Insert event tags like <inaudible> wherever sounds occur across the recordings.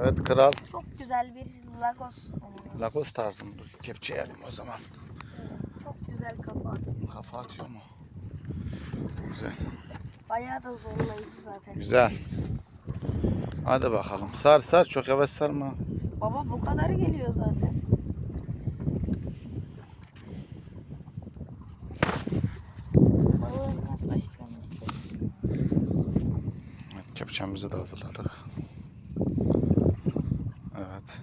Evet kral. Çok güzel bir Lagos. Lagos tarzı mı? Dur kepçeyi alayım o zaman. Çok güzel kafa. Kafa atıyor mu? Güzel. Bayağı da zorlayıcı zaten. Güzel. Hadi bakalım. Sar sar çok yavaş sarma. Baba bu kadar geliyor zaten. Evet, kepçemizi de hazırladık. Evet.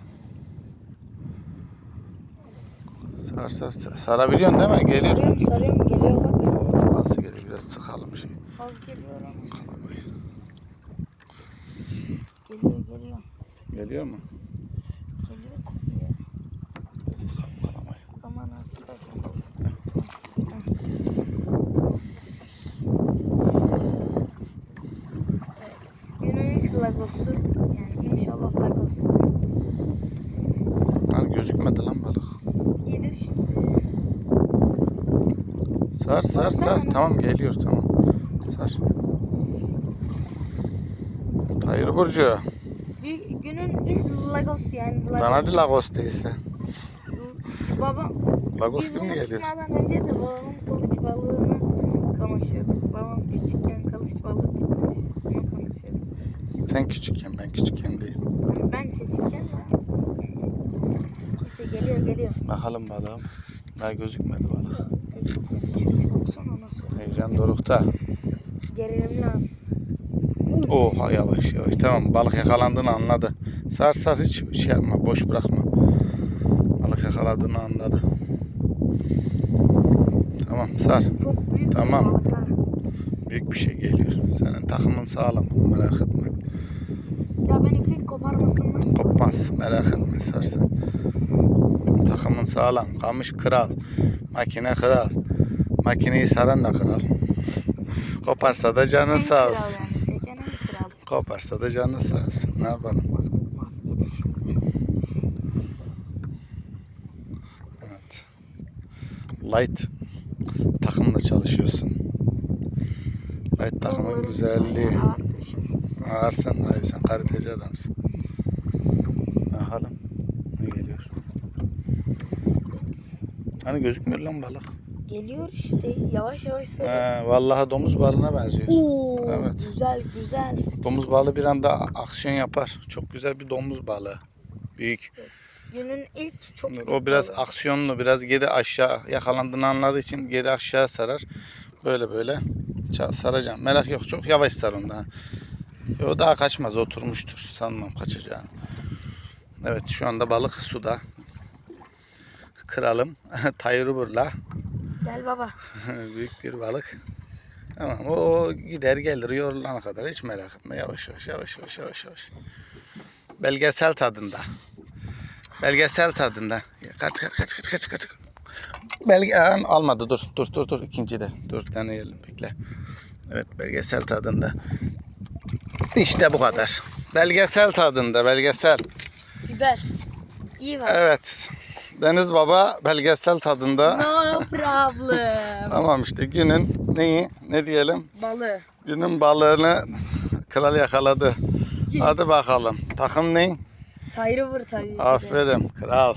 Sar sar sar. Sarabiliyorsun değil mi? Geliyor. Sarıyorum sarıyorum geliyor bak. Nasıl geliyor? Biraz sıkalım şey. Az geliyorum. Kalamayı. Geliyor geliyor. Geliyor mu? Geliyor tabii ya. Sıkalım kalamayı. Ama nasıl bakayım. Evet. Günün ilk lagosu. Yani inşallah lagosu. Gözükmedi lan balık. Gelir şimdi. Sar sar sar. Tamam geliyor tamam. Sar. Hayır Burcu. Bir günün ilk lagos yani lagos. Danadi Lagos değilse. Babam Lagos biz mi bunu geliyor? tutmadan önce de babamın kılıç balığını konuşuyorduk. Babam küçükken kılıç balığı tutmuş. Sen küçükken ben küçükken değil. Ben küçükken geliyor geliyor. Bakalım balığım. Daha gözükmedi balık. Çünkü baksana nasıl. Heyecan dorukta. Gerilimli an. Oha yavaş yavaş. Tamam balık yakalandığını anladı. Sar sar hiç şey yapma boş bırakma. Balık yakaladığını anladı. Tamam sar. Çok büyük bir Tamam. balık ha. Büyük bir şey geliyor. Senin takımın sağlam merak etme. Ya ben iplik koparmasın Kopmaz merak etme sar sen. Takımın sağlam. Kamış kral. Makine kral. Makineyi saran da kral. Koparsa da canın sağ olsun. Yani. Çeken en kral. Koparsa da canın sağ olsun. Ne yapalım? Evet. Light takımla çalışıyorsun. Light takımın güzelliği. Ağırsın dayı sen kariteci adamsın. Bakalım ne geliyor. Hani gözükmüyor lan balık. Geliyor işte yavaş yavaş. He, vallahi domuz balığına benziyor. Oo, Evet. güzel güzel. Domuz balığı bir anda aksiyon yapar. Çok güzel bir domuz balığı. Büyük. Günün ilk çok O biraz balığı. aksiyonlu, biraz geri aşağı yakalandığını anladığı için geri aşağı sarar. Böyle böyle saracağım. Merak yok. Çok yavaş sar ondan. O daha kaçmaz. Oturmuştur. Sanmam kaçacağını. Evet şu anda balık suda. Kralım. <laughs> Tayruburla. Gel baba. <laughs> Büyük bir balık. Tamam o gider gelir yorulana kadar hiç merak etme. Yavaş yavaş yavaş yavaş yavaş yavaş. Belgesel tadında. Belgesel tadında. Kaç kaç kaç kaç kaç kaç. Belge almadı dur dur dur dur ikinci de dur deneyelim bekle. Evet belgesel tadında. İşte bu kadar. Belgesel tadında belgesel. Güzel. İyi var. Evet. Deniz Baba belgesel tadında. No problem. <laughs> Tamam işte günün neyi ne diyelim? Balığı. Günün balığını kral yakaladı. Hadi bakalım. Takım ne? Tayrı vur tabii. Aferin kral.